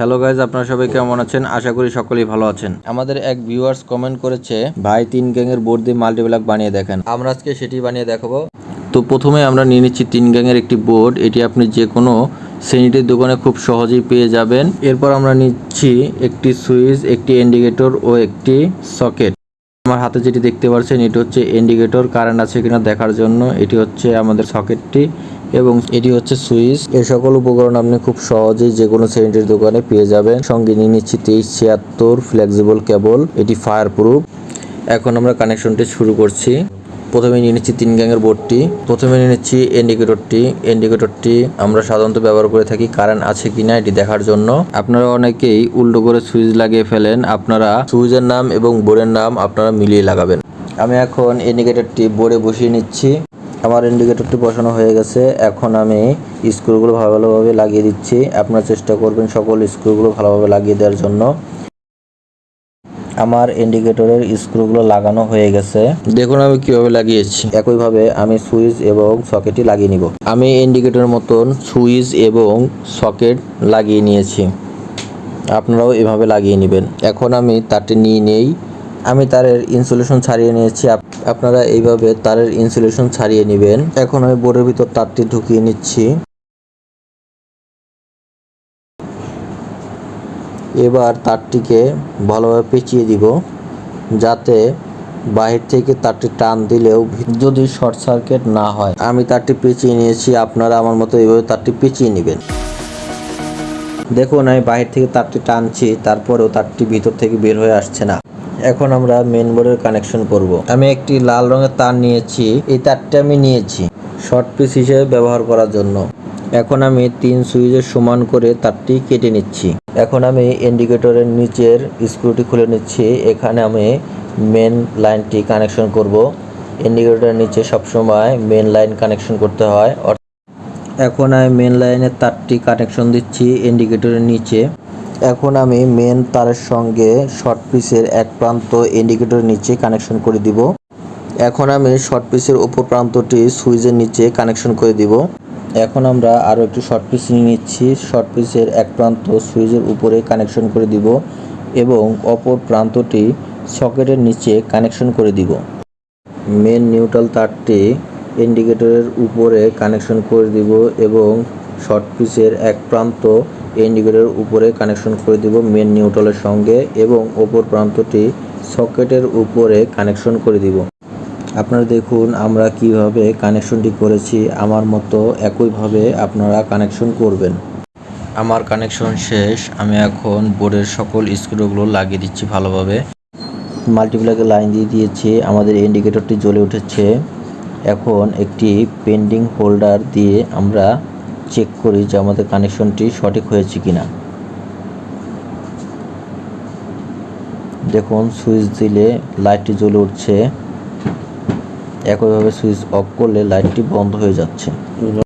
Hello guys আপনারা সবাই কেমন আছেন? আশা করি সকলেই ভালো আছেন। আমাদের এক ভিউয়ার্স কমেন্ট করেছে, ভাই, তিন গ্যাংয়ের বোর্ড দিয়ে মাল্টিপ্লাক বানিয়ে দেখেন। আমরা আজকে সেটি বানিয়ে দেখাবো। তো প্রথমে আমরা নিয়ে নিচ্ছি তিন গ্যাংয়ের একটি বোর্ড এটি আপনি যে কোনো শ্রেণীটির দোকানে খুব সহজেই পেয়ে যাবেন। এরপর আমরা নিচ্ছি একটি সুইচ একটি ইন্ডিকেটর ও একটি সকেট আমার হাতে যেটি দেখতে পাচ্ছেন, এটি হচ্ছে ইন্ডিকেটর কারেন্ট আছে কিনা দেখার জন্য, এটি হচ্ছে আমাদের সকেটটি এবং এটি হচ্ছে সুইচ এই সকল উপকরণ আপনি খুব সহজেই যে কোনো সেন্টার দোকানে পেয়ে যাবেন। সঙ্গে নিয়ে নিচ্ছি তেইশ, ছিয়াত্তর ফ্লেক্সিবল কেবল এটি ফায়ার প্রুফ এখন আমরা কানেকশনটি শুরু করছি। প্রথমে নিয়ে নিচ্ছি তিন গ্যাংয়ের বোর্ডটি। প্রথমে নিয়ে নিচ্ছি ইন্ডিকেটরটি ইন্ডিকেটরটি আমরা সাধারণত ব্যবহার করে থাকি কারেন্ট আছে কিনা এটি দেখার জন্য। আপনারা অনেকেই উল্টো করে সুইচ লাগিয়ে ফেলেন। আপনারা সুইচের নাম এবং বোর্ডের নাম আপনারা মিলিয়ে লাগাবেন। আমি এখন ইন্ডিকেটরটি বোর্ডে বসিয়ে নিচ্ছি। আমার ইন্ডিকেটরটি বসানো হয়ে গেছে। এখন আমি স্ক্রুগুলো ভালো ভালোভাবে লাগিয়ে দিচ্ছি। আপনারা চেষ্টা করবেন সকল স্ক্রুগুলো ভালোভাবে লাগিয়ে দেওয়ার জন্য। আমার ইন্ডিকেটরের স্ক্রুগুলো লাগানো হয়ে গেছে। দেখুন আমি কীভাবে লাগিয়েছি। একইভাবে আমি সুইচ এবং সকেটই লাগিয়ে নিব। আমি ইন্ডিকেটরের মতন সুইচ এবং সকেট লাগিয়ে নিয়েছি। আপনারাও এভাবে লাগিয়ে নেবেন। এখন আমি তারটি নিয়ে নেই। আমি তারের ইনসুলেশন ছাড়িয়ে নিয়েছি। আপ- আপনারা এইভাবে তারের ইনসুলেশন ছাড়িয়ে নেবেন। এখন আমি বোর্ডের ভিতর তারটি ঢুকিয়ে নিচ্ছি। এবার তারটিকে ভালোভাবে পেঁচিয়ে দিব, যাতে বাহির থেকে তারটি টান দিলেও যদি শর্ট সার্কিট না হয়। আমি তারটি পেঁচিয়ে নিয়েছি, আপনারা আমার মতো এইভাবে তারটি পেঁচিয়ে নেবেন। দেখুন, আমি বাহির থেকে তারটি টানছি, তারপরেও তারটি ভিতর থেকে বের হয়ে আসছে না। এখন আমরা মেন বোর্ডের কানেকশন করব। আমি একটি লাল রঙের তার নিয়েছি, এই তারটি আমি নিয়েছি শর্ট পিস হিসেবে ব্যবহার করার জন্য। এখন আমি তিন সুইচের সমান করে তারটি কেটে নিচ্ছি। এখন আমি ইন্ডিকেটরের নিচের স্ক্রুটি খুলে নিচ্ছি, এখানে আমি মেন লাইনটি কানেকশন করব। ইন্ডিকেটরের নিচে সবসময় মেন লাইন কানেকশন করতে হয় এখন আমি মেন লাইনের তারটি কানেকশন দিচ্ছি ইন্ডিকেটরের নিচে। এখন আমি মেন তারের সঙ্গে শর্ট পিসের এক প্রান্ত ইন্ডিকেটরের নিচে কানেকশন করে দিব। এখন আমি শর্ট পিসের উপর প্রান্তটি সুইচের নিচে কানেকশন করে দিব। এখন আমরা আরও একটি শর্ট পিস নিয়ে নিচ্ছি। শর্ট পিসের এক প্রান্ত সুইচের উপরে কানেকশন করে দিব এবং অপর প্রান্তটি সকেটের নিচে কানেকশন করে দিব। মেন নিউট্রাল তারটি ইন্ডিকেটরের উপরে কানেকশন করে দিব এবং শর্ট পিসের এক প্রান্ত ইন্ডিকেটরের উপরে কানেকশন করে দিব মেন নিউট্রালের সঙ্গে এবং ওপর প্রান্তটি সকেটের উপরে কানেকশন করে দিব। আপনারা দেখুন আমরা কীভাবে কানেকশনটি করেছি, আমার মতো একইভাবে আপনারা কানেকশন করবেন। আমার কানেকশন শেষ, আমি এখন বোর্ডের সকল স্ক্রুগুলো লাগিয়ে দিচ্ছি ভালোভাবে। মাল্টিপ্লাকে লাইন দিয়ে দিয়েছি, আমাদের ইন্ডিকেটরটি জ্বলে উঠেছে। এখন একটি পেন্ডিং হোল্ডার দিয়ে আমরা চেক করি যে আমাদের কানেকশনটি সঠিক হয়েছে কি না দেখুন সুইচ দিলে লাইটটি জ্বলে উঠছে। একইভাবে সুইচ অফ করলে লাইটটি বন্ধ হয়ে যাচ্ছে।